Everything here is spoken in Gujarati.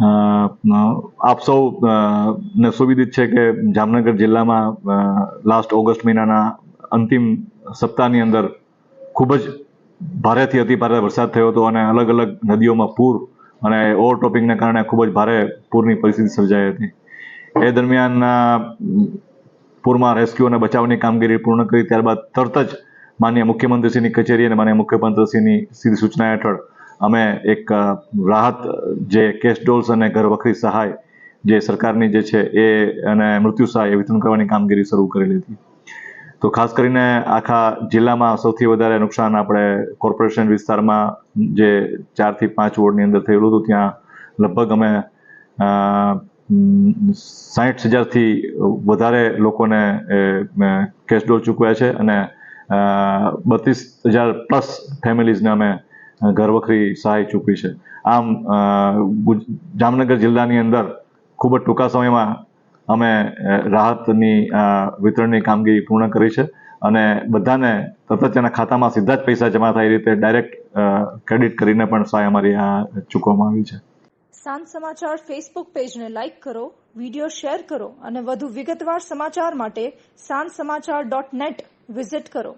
આપ સૌ ને સુવિદિત છે કે જામનગર જિલ્લામાં લાસ્ટ ઓગસ્ટ મહિનાના અંતિમ સપ્તાહની અંદર ખૂબ જ ભારેથી અતિ ભારે વરસાદ થયો હતો અને અલગ અલગ નદીઓમાં પૂર અને ઓવરટોપિંગને કારણે ખૂબ જ ભારે પૂરની પરિસ્થિતિ સર્જાઈ હતી. એ દરમિયાન પૂરમાં રેસ્ક્યુ અને બચાવની કામગીરી પૂર્ણ કરી ત્યારબાદ તરત જ માનનીય મુખ્યમંત્રીશ્રીની કચેરી અને માનનીય મુખ્યમંત્રીશ્રીની સીધી સૂચના હેઠળ અમે એક રાહત જે કેશ ડોલ્સ અને ઘર વખરી સહાય જે સરકારની જે છે એ અને મૃત્યુ સહાય એ વિતરણ કરવાની કામગીરી શરૂ કરેલી હતી. તો ખાસ કરીને આખા જિલ્લામાં સૌથી વધારે નુકસાન આપણે કોર્પોરેશન વિસ્તારમાં જે ચારથી પાંચ વોર્ડની અંદર થયેલું હતું, ત્યાં લગભગ અમે સાહીઠ હજારથી વધારે લોકોને કેશ ડોલ ચૂકવ્યા છે અને બત્રીસ હજાર પ્લસ ફેમિલીઝને અમે ઘર વખરી સહાય ચૂકવી છે. આમ જામનગર જિલ્લાની અંદર ખૂબ જ ટૂંકા સમયમાં અમે રાહતની વિતરણની કામગીરી પૂર્ણ કરી છે અને બધાને તરત જ એના ખાતામાં સીધા જ પૈસા જમા થાય એ રીતે ડાયરેક્ટ ક્રેડિટ કરીને પણ સહાય અમારી આ ચૂકવવામાં આવી છે. સાંજ સમાચાર ફેસબુક પેજને લાઇક કરો વીડિયો શેર કરો અને વધુ વિગતવાર સમાચાર માટે સાંજ સમાચાર ડોટ નેટ વિઝિટ કરો.